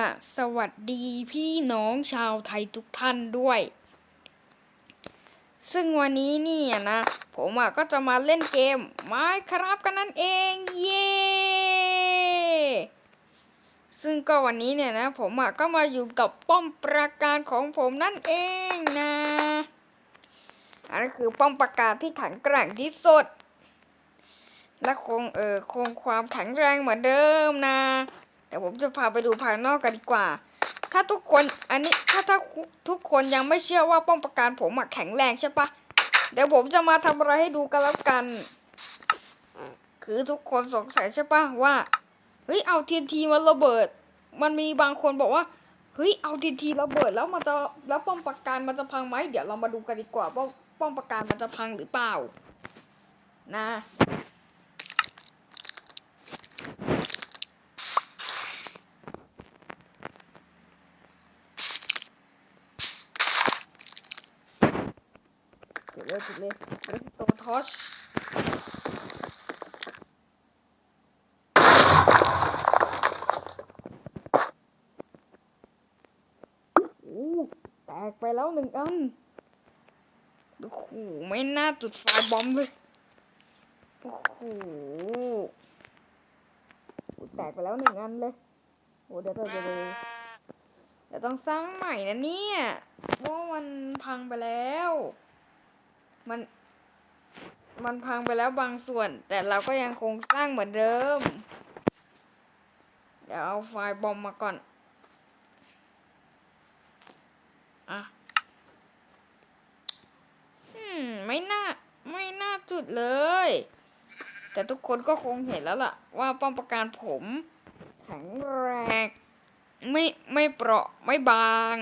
ละสวัสดีพี่น้องชาวไทยทุกท่านด้วย ซึ่งวันนี้เนี่ยนะ ผมอะก็จะมาเล่นเกมไม้ครับกันนั่นเอง เย้ซึ่งก็วันนี้เนี่ยนะ ผมอะก็มาอยู่กับป้อมปราการของผมนั่นเองนะอันนี้คือป้อมปราการที่แข็งแกร่งที่สุด และคงเออคงความแข็งแรงเหมือนเดิมนะ เดี๋ยวผมจะพาไปดูภายนอกกันดีกว่า ถ้าทุกคนอันนี้ถ้าถ้าทุกคนยังไม่เชื่อว่าป้อมปราการผมแข็งแรงใช่ปะเดี๋ยวผมจะมาทำอะไรให้ดูกันแล้วกัน คือทุกคนสงสัยใช่ปะว่าเฮ้ยเอาทีนทีมาระเบิด มันมีบางคนบอกว่าเฮ้ยเอาทีนทีระเบิดแล้วมันจะแล้วป้อมปราการมันจะพังไหมเดี๋ยวเรามาดูกันดีกว่าว่าป้อมปราการมันจะพังหรือเปล่า นะ จุดเลยจุดเลยแล้วตัวทอชอู้แตกไปแล้วหนึ่งอันโอ้โหไม่น่าจุดไฟบอมเลยโอ้โหแตกไปแล้วหนึ่งอันเลยโอ้เดี๋ยวเดี๋ยวเดี๋ยวเดี๋ยวต้องสร้างใหม่นะเนี่ยเพราะว่ามันพังไปแล้ว มัน มันพังไปแล้วบางส่วน แต่เราก็ยังคงสร้างเหมือนเดิม เดี๋ยวเอาไฟล์บอมมาก่อน อะอืม ไม่น่า ไม่น่าจุดเลย แต่ทุกคนก็คงเห็นแล้วล่ะ ว่าป้อมปราการผมแข็งแรงไม่ไม่เปราะไม่บาง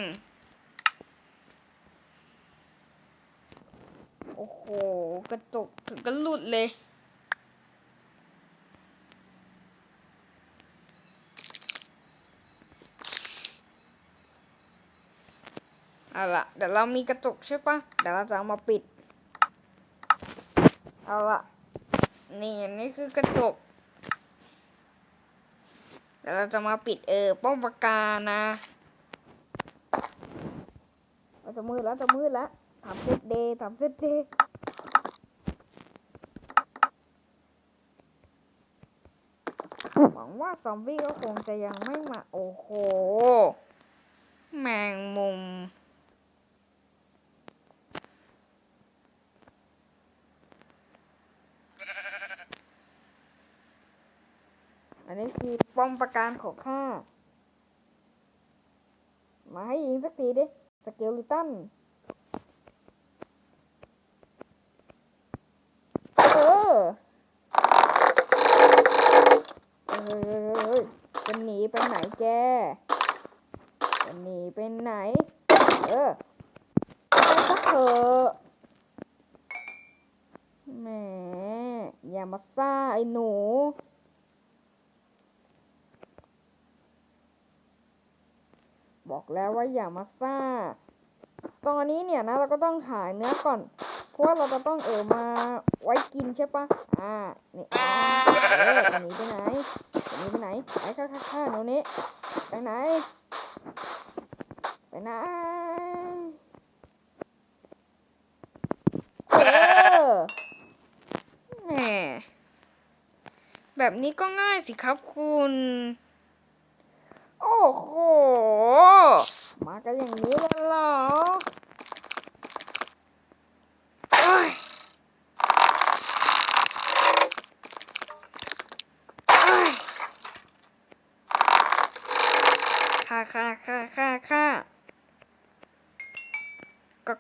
โอ้โหกระจกถึงก็หลุดเลยเอาละเดี๋ยวเรามีกระจกใช่ปะเดี๋ยวเราจะเอามาปิด เอาละนี่นนี้คือกระจก เดี๋ยวเราจะมาปิดเออป้อมปากานะเราจะมืดแล้วจะมืดแล้วทำเซตเดย์ทำเซตเดย์หวังว่า ซอมบี้ก็คงจะยังไม่มา โอ้โห แมงมุม อันนี้คือป้อมประการของข้า มาให้ยิงสักทีดิ สเกลลิตัน เออเฮ้ ยเฮ้ยเฮ้ยจะหนีไปไหนแกจะหนีไปไหน เออไปสักเถอะแหมอย่ามาซ่าไอ้หนูบอกแล้วว่าอย่ามาซ่า ตอนนี้เนี่ยนะเราก็ต้องหาเนื้อก่อน เพราะว่าเราจะต้องเออมาไว้กินใช่ปะอ่า นี่อ่าเออจะหนีไปไหนจะห นีไปไหนไปข้าข้าข้าหนูนี้ไปไหน ไปไหนเออแหมแบบนี้ก็ง่ายสิครับคุณ โอ้โห มากันอย่างนี้เลยเหรอเอ้ยเอ้ย ค่าค่าค่าค่าก็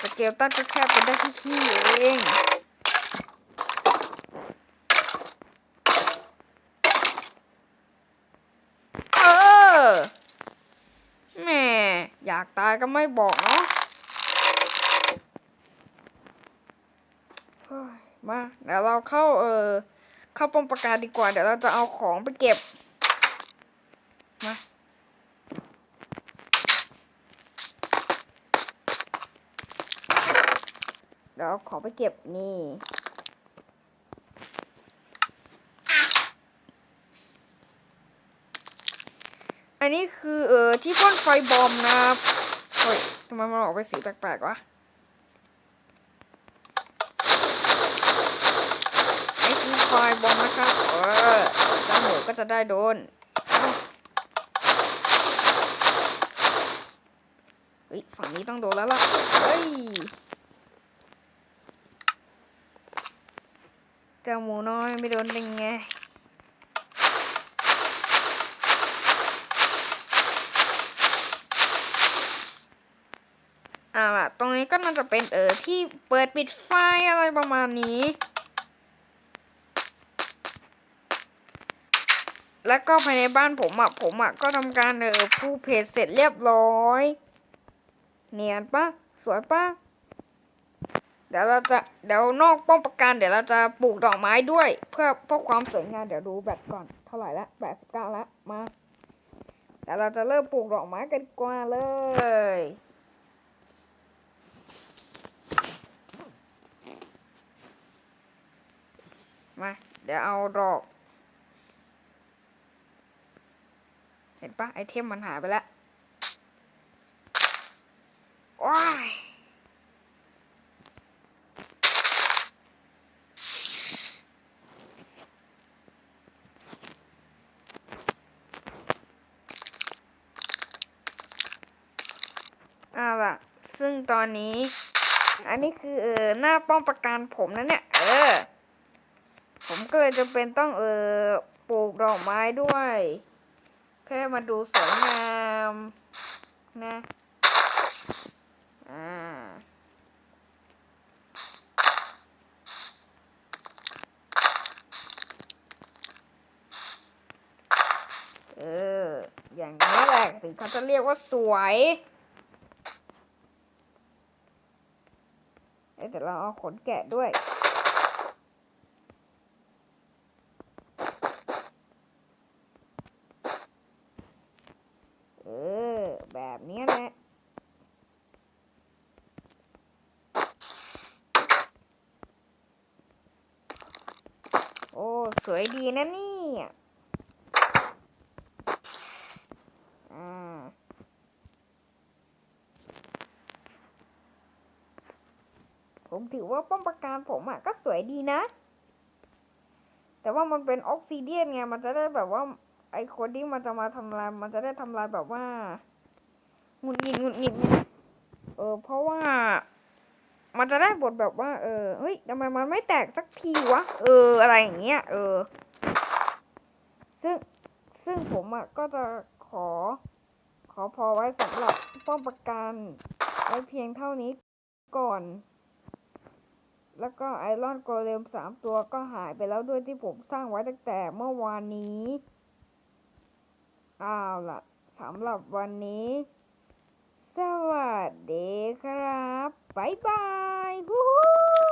สเกลตันก็แค่เป็นได้ที่ขี้เองเออแม่อยากตายก็ไม่บอกเนาะมาเดี๋ยวเราเข้าเออเข้าป้อมปราการดีกว่า เดี๋ยวเราจะเอาของไปเก็บ มา ดี๋ยวเอาขอไปเก็บนี่ อันนี้คือเออที่พ่นไฟบอมนะครับเฮ้ยทำไมมันออกไปสีแปลกๆวะไอ้คือไฟบอมนะครับเออจ้าหมูก็จะได้โดนเฮ้ยฝั่งนี้ต้องโดนแล้วล่ะเฮ้ย จ้าหมูน้อยไม่โดนได้ไงอ่าตรงนี้ก็น่าจะเป็นเออที่เปิดปิดไฟอะไรประมาณนี้ แล้วก็ภายในบ้านผมอะผมอะก็ทำการเออผู้เพจเสร็จเรียบร้อย เนียนปะสวยปะ เดี๋ยวเราจะเดี๋ยวนอกป้อมปราการเดี๋ยวเราจะปลูกดอกไม้ด้วย เพื่อเพื่อความสวยงามเดี๋ยวดูแบตก่อนเท่าไหร่ละแปดสิบเก้าละมาเดี๋ยวเราจะเริ่มปลูกดอกไม้กันกว่าเลยมาเดี๋ยวเอาดอก เห็นปะไอเทมมันหายไปแล้วายเอา ล่ะ ซึ่งตอนนี้ อันนี้คือเออหน้าป้อมประการผมนะเนี่ย เออ ผมก็เลยจะเป็นต้องเออปลูกดอกไม้ด้วยเพื่อมาดูสวยงามนะอ่าเออ อย่างนี้แหละถึงเขาจะเรียกว่าสวย เอ้ยแต่เราเอาขนแกะด้วย เออ แบบนี้แหละโอ้ สวยดีนะเนี่ย ผมถือว่าป้อมปราการผมอะก็สวยดีนะ แต่ว่ามันเป็นออกซิเดียนไง มันจะได้แบบว่า ไอคนที่มันจะมาทำลาย มันจะได้ทำลายแบบว่าหงุดหงิดหงุดหงิดเออ เพราะว่า มันจะได้บทแบบว่า เออ เฮ้ยทำไมมันไม่แตกสักทีวะ เออ อะไรอย่างเงี้ย เออ ซึ่ง ซึ่งผมอะก็จะขอ ขอพอไว้สำหรับป้อมปราการไว้เพียงเท่านี้ก่อน แล้วก็ไอรอนโกเลมสามตัวก็หายไปแล้วด้วยที่ผมสร้างไว้ตั้งแต่เมื่อวานนี้อ้าวล่ะสำหรับวันนี้ สวัสดีครับ บ๊ายบายฮู้